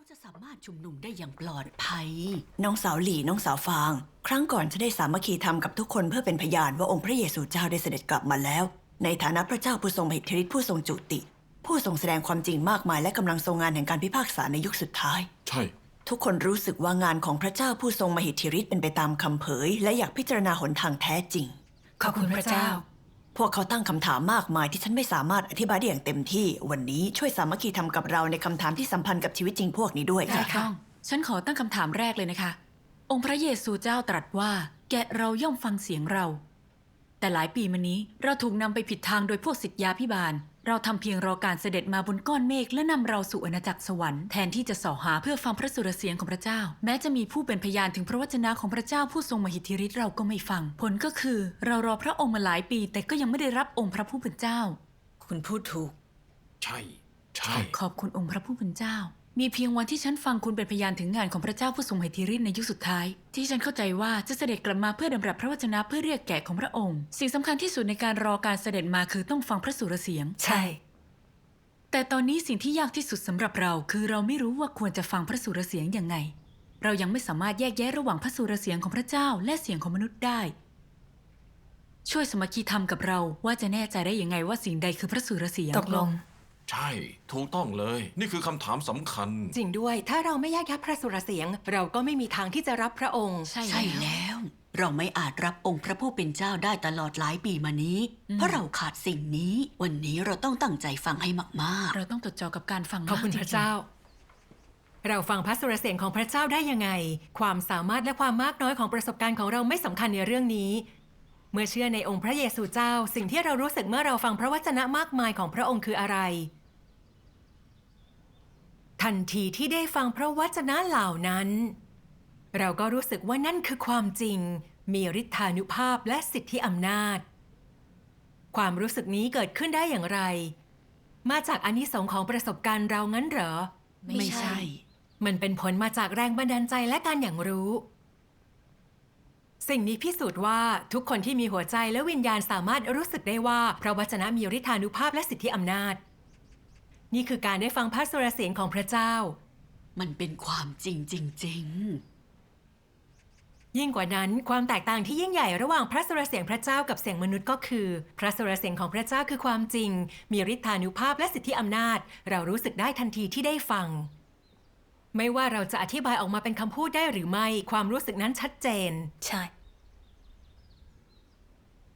เราจะสามารถชุมนุมได้อย่างปลอดภัย น้องสาวหลี่น้องสาวฟาง ครั้งก่อนจะได้สามัคคีธรรมกับทุกคนเพื่อเป็นพยานว่าองค์พระเยซูเจ้าได้เสด็จกลับมาแล้ว ในฐานะพระเจ้าผู้ทรงมหิทธิฤทธิ์ผู้ทรงจุติ ผู้ทรงแสดงความจริงมากมายและกำลังทรงงานแห่งการพิพากษาในยุคสุดท้าย ใช่ ทุกคนรู้สึกว่างานของพระเจ้าผู้ทรงมหิทธิฤทธิ์เป็นไปตามคำเผย และอยากพิจารณาหนทางแท้จริง ขอบคุณพระเจ้า พวกเขาตั้งคำถามมากมายที่ฉันไม่สามารถอธิบายได้อย่างเต็มที่ วันนี้ช่วยสามัคคีทำกับเราในคำถามที่สัมพันธ์กับชีวิตจริงพวกนี้ด้วยได้ค่ะ ฉันขอตั้งคำถามแรกเลยนะคะ องค์พระเยซูเจ้าตรัสว่า แกะเราย่อมฟังเสียงเรา แต่หลายปีมานี้เราถูกนำไปผิดทางโดยพวกสิทธยาพิบาล เราทำเพียงรอการเสด็จมาบนก้อนเมฆและนำเราสู่อาณาจักรสวรรค์แทนที่จะส่อหาเพื่อฟังพระสุรเสียงของพระเจ้า แม้จะมีผู้เป็นพยานถึงพระวจนะของพระเจ้าผู้ทรงมหิทธิฤทธิ์เราก็ไม่ฟัง ผลก็คือ เรารอพระองค์มาหลายปี แต่ก็ยังไม่ได้รับองค์พระผู้เป็นเจ้า คุณพูดถูก ใช่ ใช่ ขอบคุณองค์พระผู้เป็นเจ้า มีเพียงวันที่ฉันฟังคุณเป็นพยานถึงงานของพระเจ้าผู้ทรงมหิทธิฤทธิ์ในยุคสุดท้าย ที่ฉันเข้าใจว่าจะเสด็จกลับมาเพื่อดำรับพระวจนะเพื่อเรียกแกะของพระองค์ สิ่งสำคัญที่สุดในการรอการเสด็จมาคือต้องฟังพระสุรเสียง ใช่ แต่ตอนนี้สิ่งที่ยากที่สุดสำหรับเราคือเราไม่รู้ว่าควรจะฟังพระสุรเสียงยังไง เรายังไม่สามารถแยกแยะระหว่างพระสุรเสียงของพระเจ้าและเสียงของมนุษย์ได้ ช่วยสมัคคีธรรมกับเราว่าจะแน่ใจได้ยังไงว่าสิ่งใดคือพระสุรเสียงตกลง ใช่ ถูกต้องเลย นี่คือคำถามสำคัญ จริงด้วย ถ้าเราไม่แยกแยะพระสุรเสียง เราก็ไม่มีทางที่จะรับพระองค์ ใช่ใช่แล้วแล้ว เราไม่อาจรับองค์พระผู้เป็นเจ้าได้ตลอดหลายปีมานี้ เพราะเราขาดสิ่งนี้ วันนี้เราต้องตั้งใจฟังให้มากเราต้องจดจ่อกับการฟังขอบคุณมกพระเจ้า เราฟังพระสุรเสียงของพระเจ้าได้ยังไง ความสามารถและความมากน้อยของประสบการณ์ของเราไม่สำคัญในเรื่องนี้ เมื่อเชื่อในองค์พระเยซูเจ้า สิ่งที่เรารู้สึกเมื่อเราฟังพระวจนะมากมายของพระองค์คืออะไร ทันทีที่ได้ฟังพระวจนะเหล่านั้น เราก็รู้สึกว่านั่นคือความจริง มีฤทธานุภาพและสิทธิอำนาจ ความรู้สึกนี้เกิดขึ้นได้อย่างไร มาจากอานิสงส์ของประสบการณ์เรางั้นเหรอๆไม่ใช่ มันเป็นผลมาจากแรงบันดาลใจและการอย่างรู้ สิ่งนี้พิสูจน์ว่าทุกคนที่มีหัวใจและวิญญาณสามารถรู้สึกได้ว่าพระวจนะมีฤทธานุภาพและสิทธิอำนาจ นี่คือการได้ฟังพระสุรเสียงของพระเจ้า มันเป็นความจริงจริงยิ่งกว่านั้นความแตกต่างที่ยิ่งใหญ่ระหว่างพระสุรเสียงพระเจ้ากับเสียงมนุษย์ก็คือ พระสุรเสียงของพระเจ้าคือความจริง มีฤทธานุภาพและสิทธิอำนาจ เรารู้สึกได้ทันทีที่ได้ฟัง ไม่ว่าเราจะอธิบายออกมาเป็นคำพูดได้หรือไม่ ความรู้สึกนั้นชัดเจน ใช่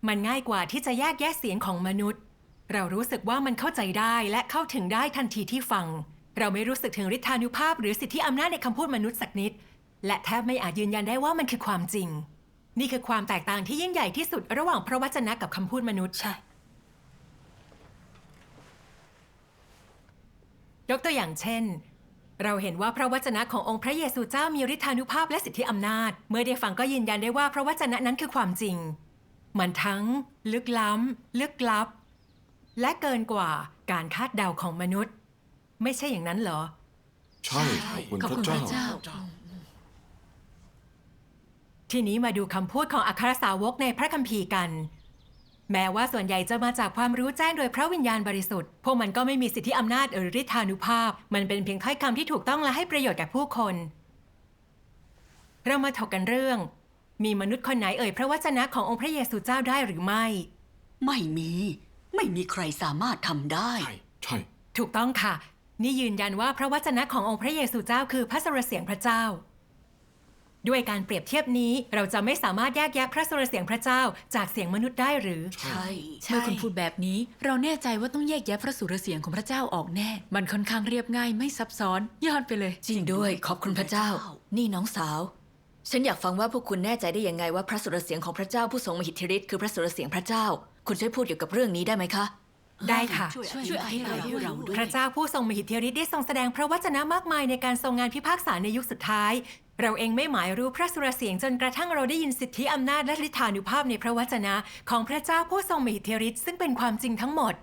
มันง่ายกว่าที่จะแยกแยะเสียงของมนุษย์ เรารู้สึกว่ามันเข้าใจได้และเข้าถึงได้ทันทีที่ฟัง เราไม่รู้สึกถึงฤทธานุภาพ หรือสิทธิอำนาจในคำพูดมนุษย์สักนิด และแทบไม่อาจยืนยันได้ว่ามันคือความจริง นี่คือความแตกต่างที่ยิ่งใหญ่ที่สุดระหว่างพระวจนะกับคำพูดมนุษย์ใช่ ยกตัวอย่างเช่น เราเห็นว่าพระวจนะขององค์พระเยซูเจ้ามีฤทธานุภาพและสิทธิอำนาจ เมื่อได้ฟังก็ยืนยันได้ว่าพระวจนะนั้นคือความจริง มันทั้ง ลึกล้ำลึกลับ และเกินกว่าการคาดเดาของมนุษย์ ไม่ใช่อย่างนั้นเหรอ ใช่ขอบคุณขอบพระคุณพเจ้าระเจ้า ทีนี้มาดูคำพูดของอัครสาวกในพระคัมภีร์กัน แม้ว่าส่วนใหญ่จะมาจากความรู้แจ้งโดยพระวิญญาณบริสุทธิ์ พวกมันก็ไม่มีสิทธิอำนาจหรือฤทธานุภาพ มันเป็นเพียงถ้อยคำที่ถูกต้องและให้ประโยชน์แก่ผู้คน เรามาถกกันเรื่อง มีมนุษย์คนไหนเอ่ยพระวจนะขององค์พระเยซูเจ้าได้หรือไม่ๆไม่มี ไม่มีใครสามารถทำได้ ใช่ใช่ ถูกต้องค่ะ นี่ยืนยันว่าพระวจนะขององค์พระเยซูเจ้าคือพระสุรเสียงพระเจ้า ด้วยการเปรียบเทียบนี้เราจะไม่สามารถแยกแยะพระสุรเสียงพระเจ้าจากเสียงมนุษย์ได้หรือใช่ เมื่อคุณพูดแบบนี้ เราแน่ใจว่าต้องแยกแยะพระสุรเสียงของพระเจ้าออกแน่ มันค่อนข้างเรียบง่ายไม่ซับซ้อนยอดไปเลย จริงด้วยขอบคุณพระเจ้า นี่น้องสาว ฉันอยากฟังว่าพวกคุณแน่ใจได้ยังไงว่าพระสุรเสียงของพระเจ้าผู้ทรงมหิทธิฤทธิ์คือพระสุรเสียงพระเจ้า คุณช่วยพูดเกี่ยวกับเรื่องนี้ได้ไหมคะ ได้ค่ะ ช่วยช่วยช่วยอธิบายอธิบายให้เราด้วย พระเจ้าผู้ทรงมหิทธิฤทธิ์ได้ทรงแสดงพระวจนะมากมายในการทรงงานพิพากษาในยุคสุดท้าย เราเองไม่หมายรู้พระสุรเสียงจนกระทั่งเราได้ยินสิทธิอำนาจและฤทธานุภาพในพระวจนะ ของพระเจ้าผู้ทรงมหิทธิฤทธิ์ซึ่งเป็นความจริงทั้งหมด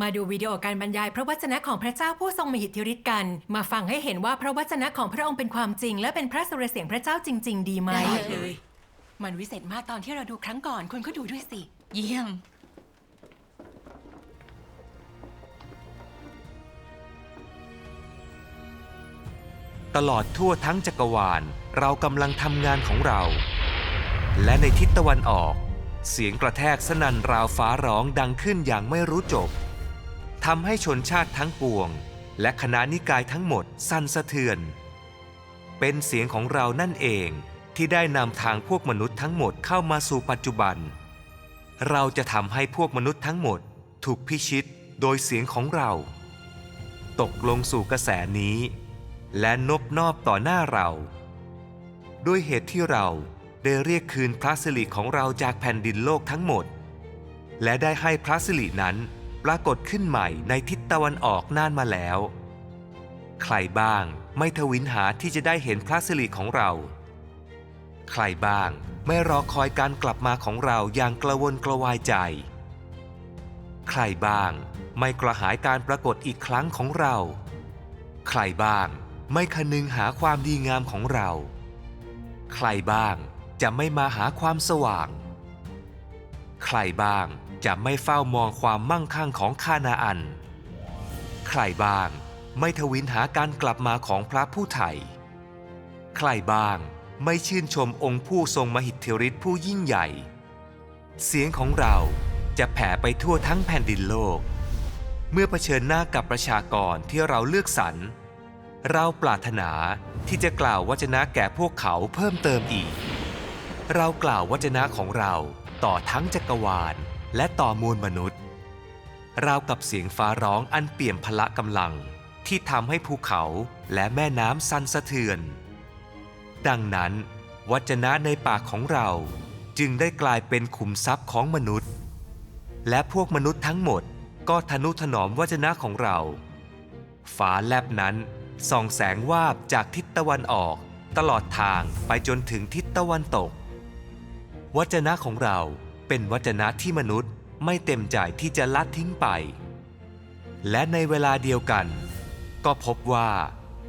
มาดูวิดีโอการบรรยายพระวจนะของพระเจ้าผู้ทรงมหิทธิฤทธิ์กัน มาฟังให้เห็นว่าพระวจนะของพระองค์เป็นความจริง และเป็นพระสุรเสียงพระเจ้าจริง ๆ ดีไหมได้เลย มันวิเศษมากตอนที่เราดูครั้งก่อนคุณก็ดูด้วยสิ เยี่ยมพตลอดทั่วทั้งจักรวาล เรากำลังทำงานของเรา และในทิศตะวันออก เสียงกระแทกสนั่นราวฟ้าร้องดังขึ้นอย่างไม่รู้จบ ทำให้ชนชาติทั้งปวง และคณะนิกายทั้งหมดสั่นสะเทือน เป็นเสียงของเรานั่นเองที่ได้นำทางพวกมนุษย์ทั้งหมดเข้ามาสู่ปัจจุบัน เราจะทำให้พวกมนุษย์ทั้งหมดถูกพิชิตโดยเสียงของเรา ตกลงสู่กระแสนี้ และนบนอบต่อหน้าเรา ด้วยเหตุที่เราได้เรียกคืนพระสิริของเราจากแผ่นดินโลกทั้งหมด และได้ให้พระสิรินั้น ปรากฏขึ้นใหม่ในทิศตะวันออกนานมาแล้ว ใครบ้างไม่ทวินหาที่จะได้เห็นพระสิริของเรา ใครบ้างไม่รอคอยการกลับมาของเราอย่างกระวนกระวายใจ ใครบ้างไม่กระหายการปรากฏอีกครั้งของเรา ใครบ้างไม่คนึงหาความดีงามของเรา ใครบ้างจะไม่มาหาความสว่าง ใครบ้าง จะไม่เฝ้ามองความมั่งคั่งของคานาอัน ใครบ้างไม่ทวินหาการกลับมาของพระผู้ไถ่ใครบ้างไม่ชื่นชมองค์ผู้ทรงมหิทธิฤทธิ์ผู้ยิ่งใหญ่ เสียงของเราจะแผ่ไปทั่วทั้งแผ่นดินโลก เมื่อเผชิญหน้ากับประชากรที่เราเลือกสรร เราปรารถนาที่จะกล่าววจนะแก่พวกเขาเพิ่มเติมอีก เรากล่าววจนะของเราต่อทั้งจักรวาล และต่อมวลมนุษย์ ราวกับเสียงฟ้าร้องอันเปี่ยมพละกำลังที่ทำให้ภูเขาและแม่น้ำสั่นสะเทือน ดังนั้นวจนะในปากของเราจึงได้กลายเป็นขุมทรัพย์ของมนุษย์ และพวกมนุษย์ทั้งหมดก็ทนุถนอมวจนะของเราฟ้าแลบนั้นส่องแสงวาบจากทิศตะวันออกตลอดทางไปจนถึงทิศตะวันตกวจนะของเรา เป็นวจนะที่มนุษย์ไม่เต็มใจที่จะลัดทิ้งไป และในเวลาเดียวกัน ก็พบว่า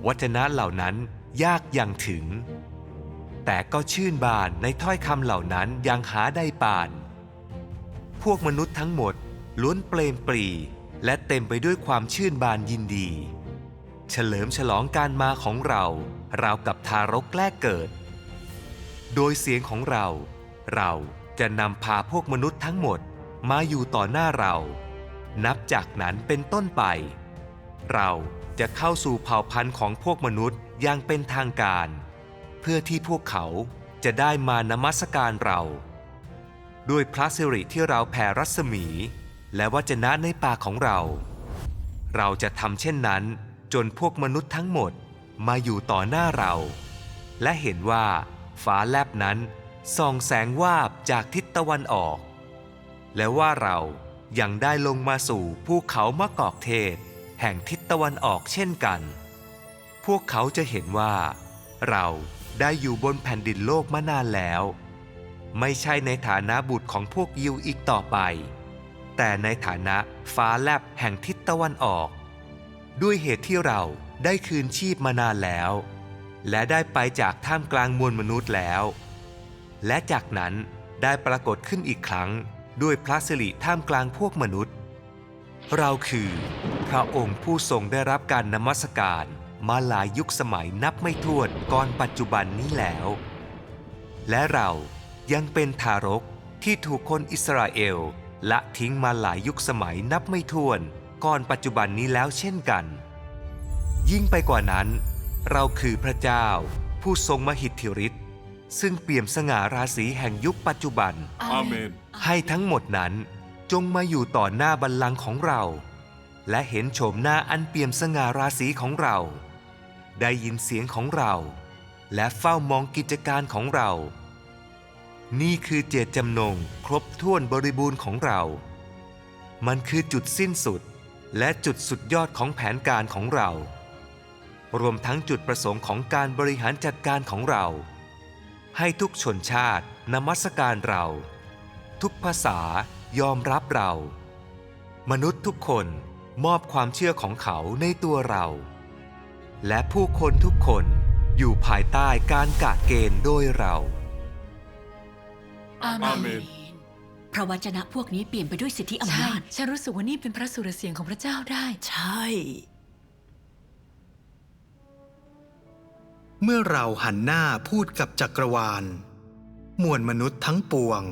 วจนะเหล่านั้นยากอย่างถึง แต่ก็ชื่นบานในถ้อยคำเหล่านั้นยังหาได้ปาน พวกมนุษย์ทั้งหมดล้วนเปลมปรีและเต็มไปด้วยความชื่นบานยินดี เฉลิมฉลองการมาของเราราวกับทารกแรกเกิด โดยเสียงของเรา เรา จะนำพาพวกมนุษย์ทั้งหมดมาอยู่ต่อหน้าเรา นับจากนั้นเป็นต้นไป เราจะเข้าสู่เผ่าพันธุ์ของพวกมนุษย์อย่างเป็นทางการ เพื่อที่พวกเขาจะได้มานมัสการเรา ด้วยพระสิริที่เราแผ่รัศมี และวจนะในปากของเรา เราจะทำเช่นนั้น จนพวกมนุษย์ทั้งหมดมาอยู่ต่อหน้าเรา และเห็นว่าฟ้าแลบนั้น ส่องแสงวาบจากทิศตะวันออก และว่าเรายังได้ลงมาสู่ภูเขามะกอกเทศ แห่งทิศตะวันออกเช่นกัน พวกเขาจะเห็นว่า เราได้อยู่บนแผ่นดินโลกมานานแล้ว ไม่ใช่ในฐานะบุตรของพวกยิวอีกต่อไป แต่ในฐานะฟ้าแลบแห่งทิศตะวันออก ด้วยเหตุที่เราได้คืนชีพมานานแล้ว และได้ไปจากท่ามกลางมวลมนุษย์แล้ว และจากนั้นได้ปรากฏขึ้นอีกครั้งด้วยพระสิริท่ามกลางพวกมนุษย์ เราคือ พระองค์ผู้ทรงได้รับการนมัสการมาหลายยุคสมัยนับไม่ถ้วนก่อนปัจจุบันนี้แล้ว และเรายังเป็นทารกที่ถูกคนอิสราเอลละทิ้งมาหลายยุคสมัยนับไม่ถ้วนก่อนปัจจุบันนี้แล้วเช่นกัน ยิ่งไปกว่านั้น เราคือพระเจ้าผู้ทรงมหิทธิฤทธิ ซึ่งเปี่ยมสง่าราศีแห่งยุคปัจจุบัน อาเมน ให้ทั้งหมดนั้นจงมาอยู่ต่อหน้าบัลลังก์ของเรา และเห็นโฉมหน้าอันเปี่ยมสง่าราศีของเรา ได้ยินเสียงของเรา และเฝ้ามองกิจการของเรา นี่คือเจตจำนงครบถ้วนบริบูรณ์ของเรา มันคือจุดสิ้นสุดและจุดสุดยอดของแผนการของเรา รวมทั้งจุดประสงค์ของการบริหารจัดการของเรา ให้ทุกชนชาตินมัสการเรา ทุกภาษายอมรับเรา มนุษย์ทุกคนมอบความเชื่อของเขาในตัวเรา และผู้คนทุกคนอยู่ภายใต้การกะเกณฑ์โดยเรา อาอาเมเมน นพระวจนะพวกนี้เปลี่ยนไปด้วยสิทธิอำใช่นาจ ฉันรู้สึกว่านี่เป็นพระสุรเสียงของพระเจ้าได้ ใช่ เมื่อเราหันหน้าพูดกับจักรวาล มวลมนุษย์ทั้งปวง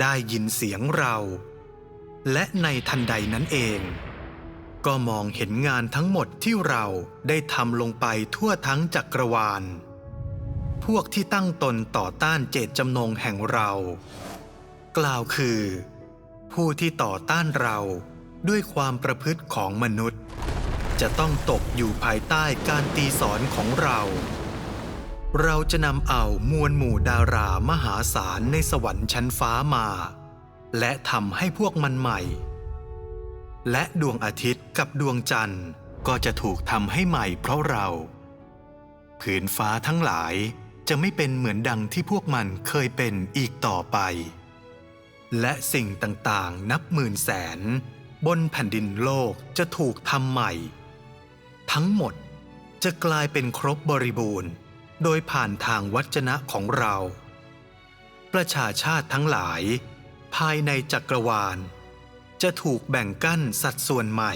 ได้ยินเสียงเรา และในทันใดนั้นเอง ก็มองเห็นงานทั้งหมดที่เราได้ทำลงไปทั่วทั้งจักรวาล พวกที่ตั้งตนต่อต้านเจตจำนงแห่งเรา กล่าวคือ ผู้ที่ต่อต้านเราด้วยความประพฤติของมนุษย์จะต้องตกอยู่ภายใต้การตีสอนของเรา เราจะนำเอามวลหมู่ดารามหาศาลในสวรรค์ชั้นฟ้ามา และทำให้พวกมันใหม่ และดวงอาทิตย์กับดวงจันทร์ก็จะถูกทำให้ใหม่เพราะเราผืนฟ้าทั้งหลายจะไม่เป็นเหมือนดังที่พวกมันเคยเป็นอีกต่อไป และสิ่งต่างๆนับหมื่นแสน บนแผ่นดินโลกจะถูกทำใหม่ ทั้งหมดจะกลายเป็นครบบริบูรณ์ โดยผ่านทางวัจนะของเรา ประชาชาติทั้งหลาย ภายในจักรวาล จะถูกแบ่งกั้นสัดส่วนใหม่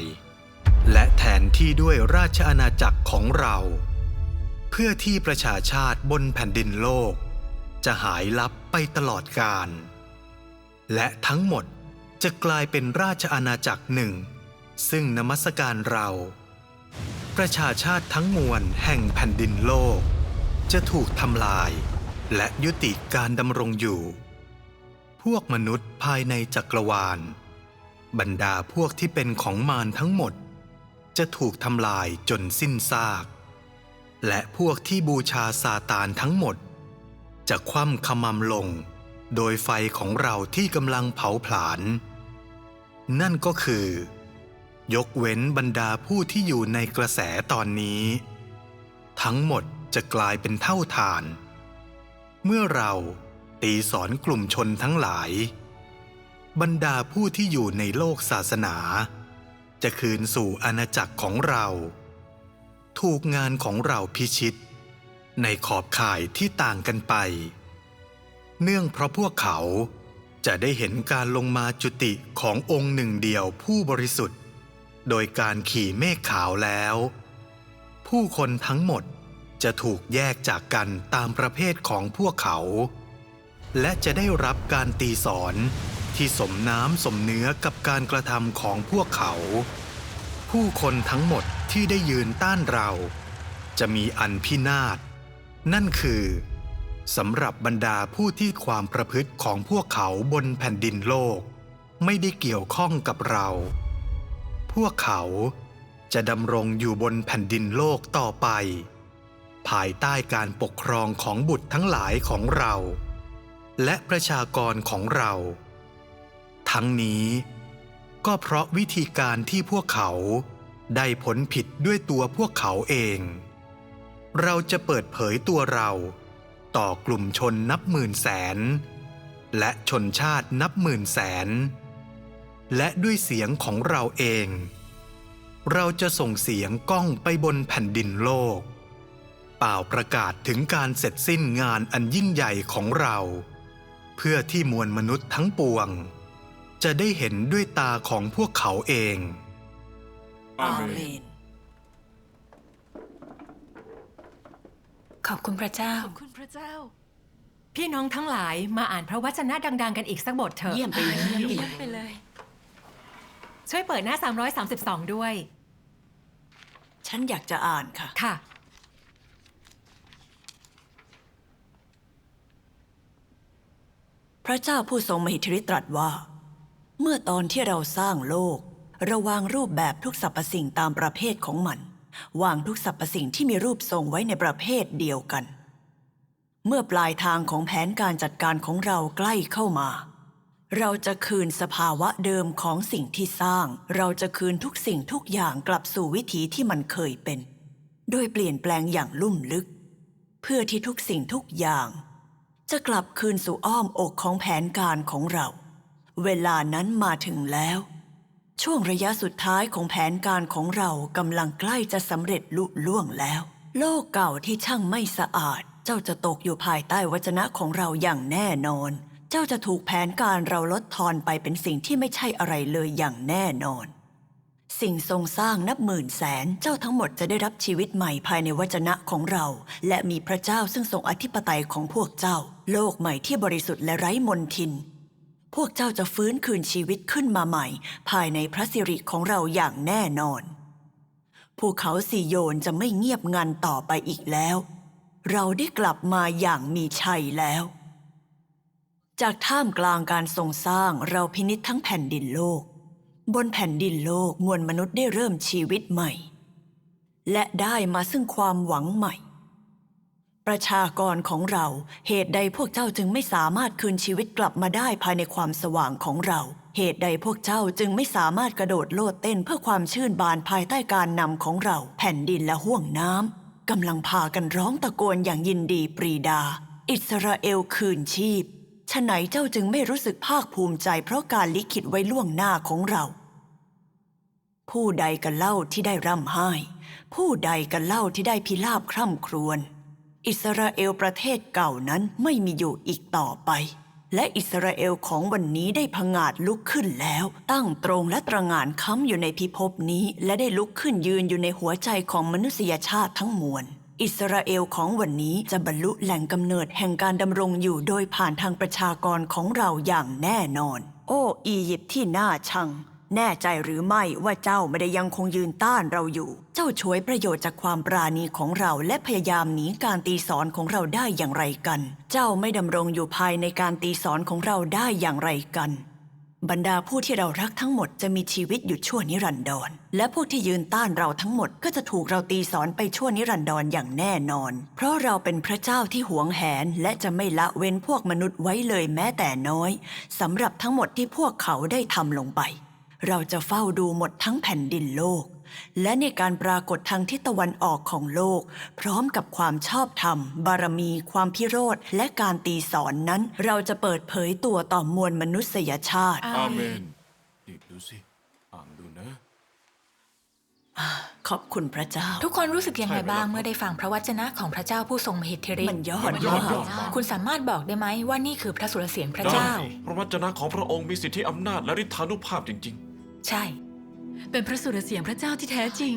และแทนที่ด้วยราชอาณาจักรของเรา เพื่อที่ประชาชาติบนแผ่นดินโลก จะหายลับไปตลอดกาลและทั้งหมดจะกลายเป็นราชอาณาจักรหนึ่ง ซึ่งนมัสการเรา ประชาชาติทั้งมวลแห่งแผ่นดินโลก จะถูกทำลาย และยุติการดำรงอยู่ พวกมนุษย์ภายในจักรวาล บรรดาพวกที่เป็นของมารทั้งหมด จะถูกทำลายจนสิ้นซาก และพวกที่บูชาซาตานทั้งหมด จะคว่ำขมำลง โดยไฟของเราที่กำลังเผาผลาญนั่นก็คือ ยกเว้นบรรดาผู้ที่อยู่ในกระแสตอนนี้ ทั้งหมด จะกลายเป็นเท่าฐาน เมื่อเราตีสอนกลุ่มชนทั้งหลาย บรรดาผู้ที่อยู่ในโลกศาสนา จะคืนสู่อาณาจักรของเรา ถูกงานของเราพิชิต ในขอบข่ายที่ต่างกันไป เนื่องเพราะพวกเขาจะได้เห็นการลงมาจุติขององค์หนึ่งเดียวผู้บริสุทธิ์ โดยการขี่เมฆขาวแล้ว ผู้คนทั้งหมด จะถูกแยกจากกันตามประเภทของพวกเขา และจะได้รับการตีสอนที่สมน้ำสมเนื้อกับการกระทำของพวกเขา ผู้คนทั้งหมดที่ได้ยืนต้านเรา จะมีอันพินาศ นั่นคือสำหรับบรรดาผู้ที่ความประพฤติของพวกเขาบนแผ่นดินโลก ไม่ได้เกี่ยวข้องกับเรา พวกเขาจะดำรงอยู่บนแผ่นดินโลกต่อไป ภายใต้การปกครองของบุตรทั้งหลายของเรา และประชากรของเรา ทั้งนี้ก็เพราะวิธีการที่พวกเขาได้ผลผิดด้วยตัวพวกเขาเอง เราจะเปิดเผยตัวเรา ต่อกลุ่มชนนับหมื่นแสน และชนชาตินับหมื่นแสน และด้วยเสียงของเราเอง เราจะส่งเสียงก้องไปบนแผ่นดินโลก เป่าประกาศถึงการเสร็จสิ้นงานอันยิ่งใหญ่ของเรา เพื่อที่มวลมนุษย์ทั้งปวง จะได้เห็นด้วยตาของพวกเขาเอง อาเมน ขอบคุณพระเจ้าคุณพระเจ้า พี่น้องทั้งหลายมาอ่านพระวจนะดัง ๆ กันอีกสักบทเถอะเยี่ยมไปเลยไปเลย ช่วยเปิดหน้า 332 ด้วย ฉันอยากจะอ่านค่ะ ค่ะ พระเจ้าผู้ทรงมหิทธิฤทธิ์ตรัสว่า เมื่อตอนที่เราสร้างโลกราวางรูปแบบทุกสรรพสิ่งตามประเภทของมัน วางทุกสรรพสิ่งที่มีรูปทรงไว้ในประเภทเดียวกัน เมื่อปลายทางของแผนการจัดการของเราใกล้เข้ามา เราจะคืนสภาวะเดิมของสิ่งที่สร้าง เราจะคืนทุกสิ่งทุกอย่างกลับสู่วิถีที่มันเคยเป็น โดยเปลี่ยนแปลงอย่างลุ่มลึก เพื่อที่ทุกสิ่งทุกอย่าง จะกลับคืนสู่อ้อมอกของแผนการของเรา เวลานั้นมาถึงแล้ว ช่วงระยะสุดท้ายของแผนการของเรากำลังใกล้จะสำเร็จลุล่วงแล้ว โลกเก่าที่ช่างไม่สะอาด เจ้าจะตกอยู่ภายใต้วจนะของเราอย่างแน่นอน เจ้าจะถูกแผนการเราลดทอนไปเป็นสิ่งที่ไม่ใช่อะไรเลยอย่างแน่นอน สิ่งทรงสร้างนับหมื่นแสนเจ้าทั้งหมดจะได้รับชีวิตใหม่ภายในวจนะของเรา และมีพระเจ้าซึ่งทรงอธิปไตยของพวกเจ้า โลกใหม่ที่บริสุทธิ์และไร้มนทิน พวกเจ้าจะฟื้นคืนชีวิตขึ้นมาใหม่ ภายในพระสิริของเราอย่างแน่นอน ภูเขาสีโยนจะไม่เงียบงันต่อไปอีกแล้ว เราได้กลับมาอย่างมีชัยแล้ว จากท่ามกลางการทรงสร้างเราพินิษทั้งแผ่นดินโลก บนแผ่นดินโลกมวลมนุษย์ได้เริ่มชีวิตใหม่ และได้มาซึ่งความหวังใหม่ ประชากรของเราเหตุใดพวกเจ้าจึงไม่สามารถคืนชีวิตกลับมาได้ภายในความสว่างของเรา เหตุใดพวกเจ้าจึงไม่สามารถกระโดดโลดเต้นเพื่อความชื่นบานภายใต้การนำของเรา แผ่นดินและห่วงน้ำกำลังพากันร้องตะโกนอย่างยินดีปรีดา อิสราเอลคืนชีพ ฉะไหนเจ้าจึงไม่รู้สึกภาคภูมิใจเพราะการลิขิตไว้ล่วงหน้าของเรา ผู้ใดกันเล่าที่ได้ร่ำไห้ ผู้ใดกันเล่าที่ได้พิราบคร่ำครวญ อิสราเอลประเทศเก่านั้นไม่มีอยู่อีกต่อไป และอิสราเอลของวันนี้ได้พงาดลุกขึ้นแล้ว ตั้งตรงและตระงานค้ำอยู่ในพิภพนี้ และได้ลุกขึ้นยืนอยู่ในหัวใจของมนุษยชาติทั้งมวล อิสราเอลของวันนี้จะบรรลุแหล่งกำเนิดแห่งการดำรงอยู่โดยผ่านทางประชากรของเราอย่างแน่นอน โอ้อียิปต์ที่น่าชัง แน่ใจหรือไม่ว่าเจ้าไม่ได้ยังคงยืนต้านเราอยู่ เจ้าช่วยประโยชน์จากความปราณีของเราและพยายามหนีการตีสอนของเราได้อย่างไรกัน เจ้าไม่ดำรงอยู่ภายในการตีสอนของเราได้อย่างไรกัน บรรดาผู้ที่เรารักทั้งหมดจะมีชีวิตอยู่ชั่วนิรันดร และพวกที่ยืนต้านเราทั้งหมดก็จะถูกเราตีสอนไปชั่วนิรันดรอย่างแน่นอน เพราะเราเป็นพระเจ้าที่หวงแหน และจะไม่ละเว้นพวกมนุษย์ไว้เลยแม้แต่น้อยสำหรับทั้งหมดที่พวกเขาได้ทำลงไป เราจะเฝ้าดูหมดทั้งแผ่นดินโลก และในการปรากฏทางทิศตะวันออกของโลก พร้อมกับความชอบธรรม บารมี ความพิโรธ และการตีสอนนั้น เราจะเปิดเผยตัวต่อมวลมนุษยชาติ อาเมนนี่ดูสิ อ่านดูนะ ขอบคุณพระเจ้า ทุกคนรู้สึกยังไงบ้างใช่ครับเมื่อได้ฟังพระวจนะของพระเจ้าผู้ทรงมหิทธิฤทมันธิ์ยอดมันยอดมากยอดคุณสามารถบอกได้ไหมว่านี่คือพระสุรเสียงพระเจ้าพระวจนะของพระองค์มีสิทธิอำนาจและฤทธานุภาพจริง ใช่ เป็นพระสุรเสียงพระเจ้าที่แท้จริง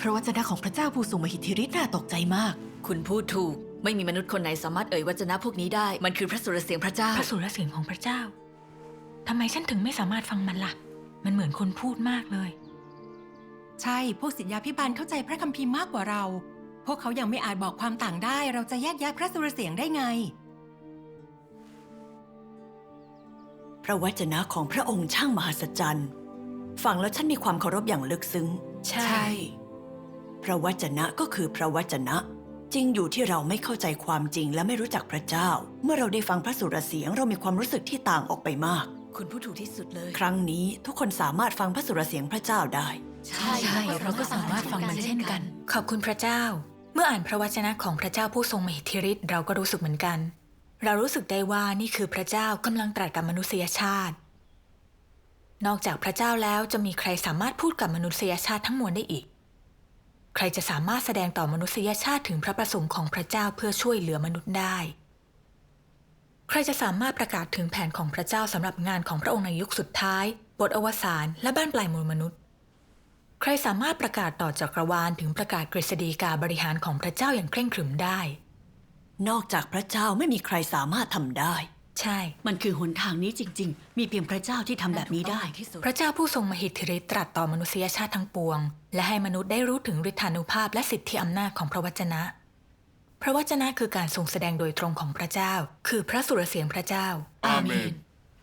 พระวจนะของพระเจ้าผู้ทรงมหิทธิฤทธิ์น่าตกใจมาก คุณพูดถูก ไม่มีมนุษย์คนไหนสามารถเอ่ยวจนะพวกนี้ได้ มันคือพระสุรเสียงพระเจ้า พระสุรเสียงของพระเจ้า ทำไมฉันถึงไม่สามารถฟังมันล่ะ มันเหมือนคนพูดมากเลย ใช่ พวกศิษยาพิบาลเข้าใจพระคัมภีร์มากกว่าเรา พวกเขายังไม่อาจบอกความต่างได้ เราจะแยกแยะพระสุรเสียงได้ไง พระวจนะของพระองค์ช่างมหัศจรรย์ ฟังแล้วฉันมีความเคารพอย่างลึกซึ้ง ใช่ พระวจนะก็คือพระวจนะ จริงอยู่ที่เราไม่เข้าใจความจริงและไม่รู้จักพระเจ้า เมื่อเราได้ฟังพระสุรเสียงเรามีความรู้สึกที่ต่างออกไปมาก คุณพูดถูกที่สุดเลย ครั้งนี้ทุกคนสามารถฟังพระสุรเสียงพระเจ้าได้ ใช่ใช่เราก็สามารถฟังมันเช่นกัน ขอบคุณพระเจ้า เมื่ออ่านพระวจนะของพระเจ้าผู้ทรงมหิทธิฤทธิ์เราก็รู้สึกเหมือนกัน เรารู้สึกได้ว่านี่คือพระเจ้ากำลังตรัสกับมนุษยชาติ นอกจากพระเจ้าแล้วจะมีใครสามารถพูดกับมนุษยชาติทั้งมวลได้อีก ใครจะสามารถแสดงต่อมนุษยชาติถึงพระประสงค์ของพระเจ้าเพื่อช่วยเหลือมนุษย์ได้ ใครจะสามารถประกาศถึงแผนของพระเจ้าสำหรับงานของพระองค์ในยุคสุดท้าย บทอวสานและบ้านปลายมวลมนุษย์ ใครสามารถประกาศต่อจักรวาลถึงประกาศกฤษฎีกาบริหารของพระเจ้าอย่างเคร่งครึมได้ นอกจากพระเจ้าไม่มีใครสามารถทำได้ ใช่ มันคือหนทางนี้จริง ๆ มีเพียงพระเจ้าที่ทำแบบนี้ได้ พระเจ้าผู้ทรงมหิทธิฤทธิ์ตรัสต่อมนุษยชาติทั้งปวง และให้มนุษย์ได้รู้ถึงฤทธานุภาพและสิทธิอำนาจของพระวจนะ พระวจนะคือการทรงแสดงโดยตรงของพระเจ้า คือพระสุรเสียงพระเจ้า อาเมน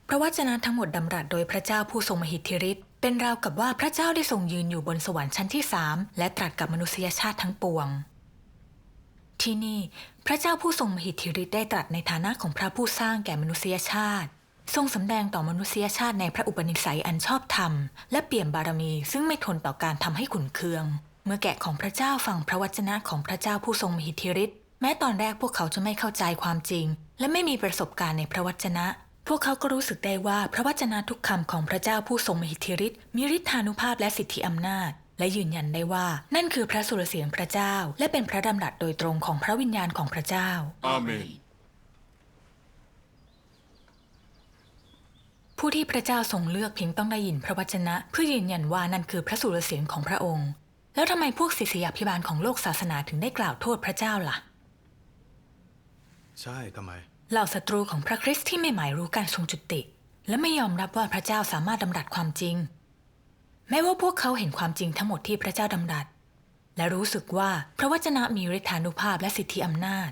พระวจนะทั้งหมดดำรัสโดยพระเจ้าผู้ทรงมหิทธิฤทธิ์เป็นราวกับว่าพระเจ้าได้ทรงยืนอยู่บนสวรรค์ชั้นที่สามและตรัสกับมนุษยชาติทั้งปวง ที่นี่ พระเจ้าผู้ทรงมหิทธิฤทธิ์ได้ตรัสในฐานะของพระผู้สร้างแก่มนุษยชาติ ทรงสำแดงต่อมนุษยชาติในพระอุปนิสัยอันชอบธรรม และเปี่ยมบารมีซึ่งไม่ทนต่อการทำให้ขุนเคือง เมื่อแกะของพระเจ้าฟังพระวจนะของพระเจ้าผู้ทรงมหิทธิฤทธิ์แม้ตอนแรกพวกเขาจะไม่เข้าใจความจริง และไม่มีประสบการณ์ในพระวจนะ พวกเขาก็รู้สึกได้ว่าพระวจนะทุกคำของพระเจ้าผู้ทรงมหิทธิฤทธิ์มีฤทธานุภาพและสิทธิอำนาจ และยืนยันได้ว่า นั่นคือพระสุรเสียงพระเจ้า และเป็นพระดำรัสโดยตรงของพระวิญญาณของพระเจ้า อาเมน ผู้ที่พระเจ้าทรงเลือกเพียงต้องได้ยินพระวจนะ เพื่อยืนยันว่านั่นคือพระสุรเสียงของพระองค์ แล้วทำไมพวกศิษยาภิบาลของโลกศาสนาถึงได้กล่าวโทษพระเจ้าล่ะ ใช่ทำไม เหล่าศัตรูของพระคริสต์ที่ไม่หมายรู้การทรงจุติ และไม่ยอมรับว่าพระเจ้าสามารถดำรัสความจริง แม้ว่าพวกเขาเห็นความจริงทั้งหมดที่พระเจ้าดำรัส และรู้สึกว่าพระวจนะมีฤทธานุภาพและสิทธิอำนาจ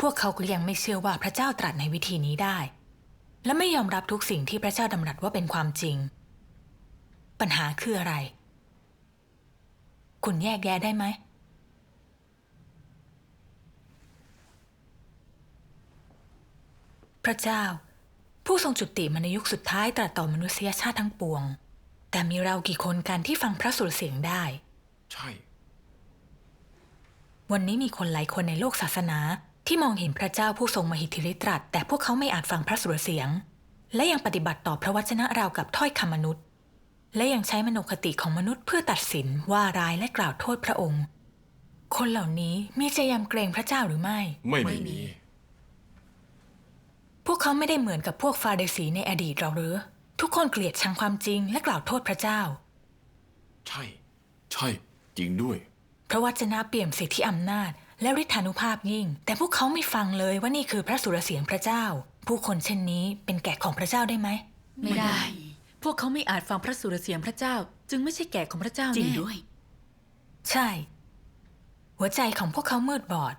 พวกเขาก็ยังไม่เชื่อว่าพระเจ้าตรัสในวิธีนี้ได้ และไม่ยอมรับทุกสิ่งที่พระเจ้าดำรัสว่าเป็นความจริง ปัญหาคืออะไร คุณแยกแยะได้ไหมพระเจ้า ผู้ทรงจุติมาในยุคสุดท้ายตรัสต่อมนุษยชาติทั้งปวง แต่มีเรากี่คนกันที่ฟังพระสุรเสียงได้ ใช่ วันนี้มีคนหลายคนในโลกศาสนา ที่มองเห็นพระเจ้าผู้ทรงมหิทธิฤทธิ์ตรัส แต่พวกเขาไม่อาจฟังพระสุรเสียง และยังปฏิบัติต่อพระวจนะราวกับถ้อยคำมนุษย์ และยังใช้มโนคติของมนุษย์เพื่อตัดสินว่าร้ายและกล่าวโทษพระองค์ คนเหล่านี้มีใจยำเกรงพระเจ้าหรือไม่ ไม่ไม่มี พวกเขาไม่ได้เหมือนกับพวกฟาริสีในอดีตเราหรือ ทุกคนเกลียดชังความจริงและกล่าวโทษพระเจ้า ใช่ ใช่ จริงด้วย พระวจนะเปี่ยมสิทธิอำนาจ และฤทธานุภาพยิ่ง แต่พวกเขาไม่ฟังเลยว่านี่คือพระสุรเสียงพระเจ้า ผู้คนเช่นนี้เป็นแกะของพระเจ้าได้ไหม ไม่ได้ พวกเขาไม่อาจฟังพระสุรเสียงพระเจ้า จึงไม่ใช่แกะของพระเจ้าจริงแน่ด้วย ใช่ หัวใจของพวกเขามืดบอด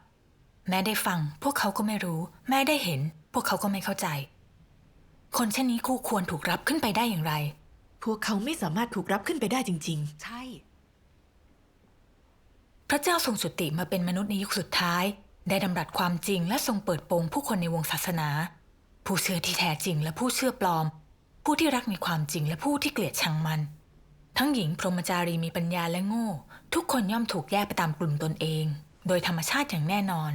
แม้ได้ฟัง พวกเขาก็ไม่รู้ แม้ได้เห็น พวกเขาก็ไม่เข้าใจ คนเช่นนี้คู่ควรถูกรับขึ้นไปได้อย่างไร พวกเขาไม่สามารถถูกรับขึ้นไปได้จริง ใช่ พระเจ้าทรงจุติมาเป็นมนุษย์ในยุคสุดท้าย ได้ดำรัสความจริงและทรงเปิดโปงผู้คนในวงศาสนา ผู้เชื่อที่แท้จริงและผู้เชื่อปลอม ผู้ที่รักในความจริงและผู้ที่เกลียดชังมัน ทั้งหญิงพรหมจารีมีปัญญาและโง่ ทุกคนย่อมถูกแยกไปตามกลุ่มตนเอง โดยธรรมชาติอย่างแน่นอน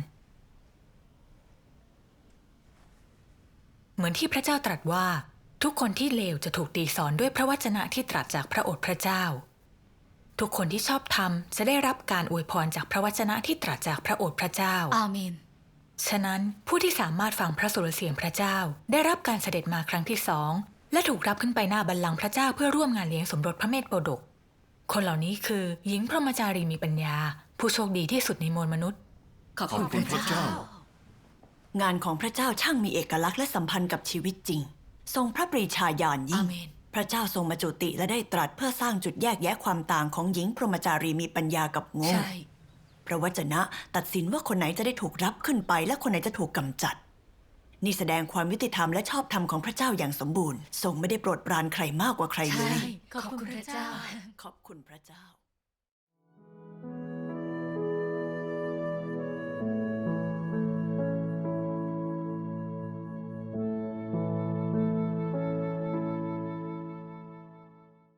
เหมือนที่พระเจ้าตรัสว่า ทุกคนที่เลวจะถูกตีสอนด้วยพระวจนะที่ตรัสจากพระโอษฐ์พระเจ้า ทุกคนที่ชอบธรรมจะได้รับการอวยพรจากพระวจนะที่ตรัสจากพระโอษฐ์พระเจ้าๆอาเมน ฉะนั้นผู้ที่สามารถฟังพระสุรเสียงพระเจ้า ได้รับการเสด็จมาครั้งที่สองและถูกรับขึ้นไปหน้าบัลลังก์พระเจ้าเพื่อร่วมงานเลี้ยงสมรสพระเมธโปรดก คนเหล่านี้คือหญิงพรหมจารีมีปัญญา ผู้โชคดีที่สุดในมวลมนุษย์ ขอบขอบคุณคุณพพระระเจ้าเจ้า งานของพระเจ้าช่างมีเอกลักษณ์และสัมพันธ์กับชีวิตจริง ทรงพระปรีชาญาณยิ่อางเมน พระเจ้าทรงมาจุติและได้ตรัสเพื่อสร้างจุดแยกแยะความต่างของหญิงพรหมจารีมีปัญญากับโง่ใช่ พระวจนะตัดสินว่าคนไหนจะได้ถูกรับขึ้นไปและคนไหนจะถูกกำจัด นี่แสดงความยุติธรรมและชอบธรรมของพระเจ้าอย่างสมบูรณ์ ทรงไม่ได้โปรดปรานใครมากกว่าใครเลใช่ยขอบคุณพระเจ้า ขอบคุณพระเจ้า